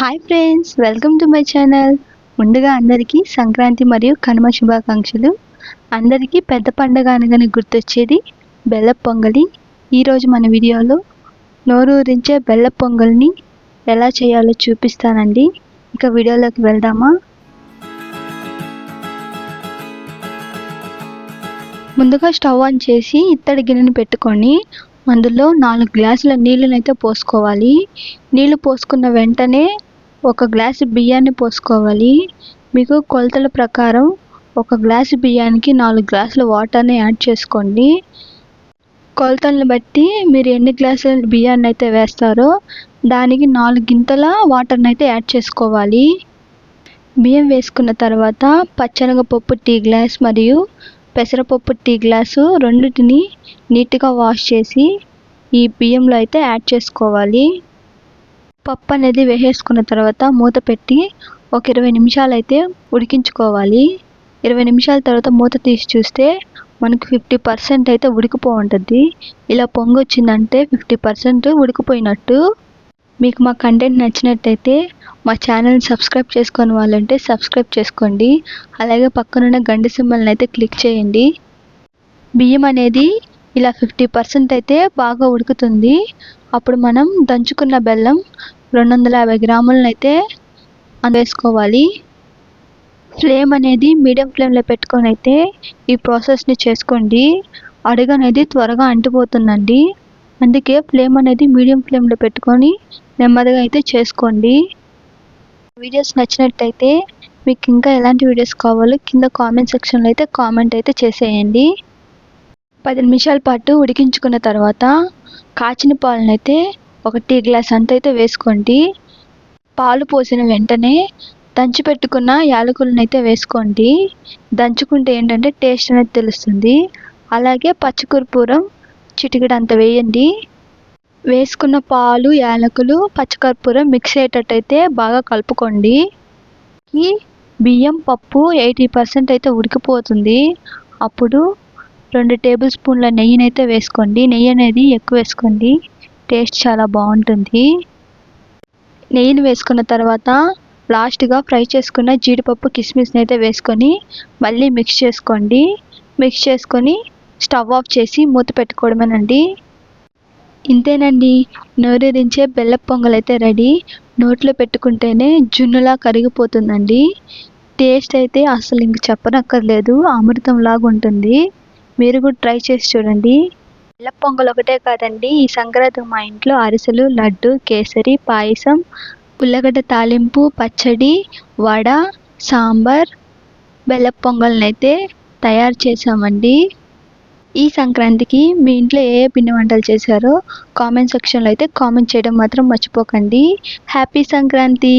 Hi friends welcome to my channel ముందుగా అందరికీ సంక్రాంతి మరియు కనుమ శుభాకాంక్షలు. అందరికీ పెద్ద పండగ అనగానే గుర్తొచ్చేది బెల్ల పొంగలి. ఈరోజు మన వీడియోలో నోరూరించే బెల్ల పొంగల్ని ఎలా చేయాలో చూపిస్తానండి. ఇక వీడియోలోకి వెళ్దామా? ముందుగా స్టవ్ ఆన్ చేసి ఇత్తడి గిన్నెను పెట్టుకొని అందులో నాలుగు గ్లాసుల నీళ్ళనైతే పోసుకోవాలి. నీళ్ళు పోసుకున్న వెంటనే ఒక గ్లాసు బియ్యాన్ని పోసుకోవాలి. మీకు కొలతల ప్రకారం ఒక గ్లాసు బియ్యానికి నాలుగు గ్లాసుల వాటర్ని యాడ్ చేసుకోండి. కొలతలను బట్టి మీరు ఎన్ని గ్లాసుల బియ్యాన్ని అయితే వేస్తారో దానికి నాలుగు గింతల వాటర్ని అయితే యాడ్ చేసుకోవాలి. బియ్యం వేసుకున్న తర్వాత పచ్చనగపప్పు టీ గ్లాస్ మరియు పెసరపప్పు టీ గ్లాసు రెండింటిని నీట్గా వాష్ చేసి ఈ బియ్యంలో అయితే యాడ్ చేసుకోవాలి. పప్పు అనేది వేసేసుకున్న తర్వాత మూత పెట్టి ఒక ఇరవై నిమిషాలు అయితే ఉడికించుకోవాలి. ఇరవై నిమిషాల తర్వాత మూత తీసి చూస్తే మనకు ఫిఫ్టీ పర్సెంట్ అయితే ఉడికిపో ఉంటుంది. ఇలా పొంగి వచ్చిందంటే ఫిఫ్టీ పర్సెంట్ ఉడికిపోయినట్టు. మీకు మా కంటెంట్ నచ్చినట్టయితే మా ఛానల్ సబ్స్క్రైబ్ చేసుకొని వాళ్ళంటే సబ్స్క్రైబ్ చేసుకోండి. అలాగే పక్కనున్న గంట సింబల్ని అయితే క్లిక్ చేయండి. బియ్యం అనేది ఇలా ఫిఫ్టీ పర్సెంట్ అయితే బాగా ఉడుకుతుంది. అప్పుడు మనం దంచుకున్న బెల్లం రెండు వందల యాభై గ్రాములను అయితే వేసుకోవాలి ఫ్లేమ్ అనేది మీడియం ఫ్లేమ్లో పెట్టుకొని అయితే ఈ ప్రాసెస్ని చేసుకోండి. అడుగు అనేది త్వరగా అంటిపోతుందండి. అందుకే ఫ్లేమ్ అనేది మీడియం ఫ్లేమ్లో పెట్టుకొని నెమ్మదిగా అయితే చేసుకోండి. వీడియోస్ నచ్చినట్టయితే మీకు ఇంకా ఎలాంటి వీడియోస్ కావాలో కింద కామెంట్ సెక్షన్లో అయితే కామెంట్ అయితే చేసేయండి. పది నిమిషాల పాటు ఉడికించుకున్న తర్వాత కాచిన పాలనైతే ఒక టీ గ్లాస్ అంత అయితే వేసుకోండి. పాలు పోసిన వెంటనే దంచి పెట్టుకున్న యాలకులను అయితే వేసుకోండి. దంచుకుంటే ఏంటంటే టేస్ట్ అనేది తెలుస్తుంది. అలాగే పచ్చికర్పూరం చిటికెడు అంత వేయండి. వేసుకున్న పాలు యాలకులు పచ్చికర్పూరం మిక్స్ అయ్యేటట్టయితే బాగా కలుపుకోండి. ఈ బియ్యం పప్పు ఎయిటీ పర్సెంట్ అయితే ఉడికిపోతుంది. అప్పుడు రెండు టేబుల్ స్పూన్ల నెయ్యిని అయితే వేసుకోండి. నెయ్యి అనేది ఎక్కువ వేసుకోండి. టేస్ట్ చాలా బాగుంటుంది. నెయ్యిని వేసుకున్న తర్వాత లాస్ట్గా ఫ్రై చేసుకున్న జీడిపప్పు కిస్మిస్ని అయితే వేసుకొని మళ్ళీ మిక్స్ చేసుకోండి. మిక్స్ చేసుకొని స్టవ్ ఆఫ్ చేసి మూత పెట్టుకోవడమేనండి. ఇంతేనండి. నోరూరించే బెల్ల పొంగల్ అయితే రెడీ. నోట్లో పెట్టుకుంటేనే జున్నులా కరిగిపోతుందండి. టేస్ట్ అయితే అసలు ఇంక చెప్పనక్కర్లేదు. అమృతంలాగా ఉంటుంది మీరు కూడా ట్రై చేసి చూడండి. బెల్ల పొంగల్ ఒకటే కాదండి ఈ సంక్రాంతి మా ఇంట్లో అరిసెలు లడ్డు కేసరి పాయసం పుల్లగడ్డ తాలింపు పచ్చడి వడ సాంబార్ బెల్ల పొంగల్ని అయితే తయారు చేసామండి ఈ సంక్రాంతికి మీ ఇంట్లో ఏ పిండి వంటలు చేశారో కామెంట్ సెక్షన్లో అయితే కామెంట్ చేయడం మాత్రం మర్చిపోకండి. హ్యాపీ సంక్రాంతి!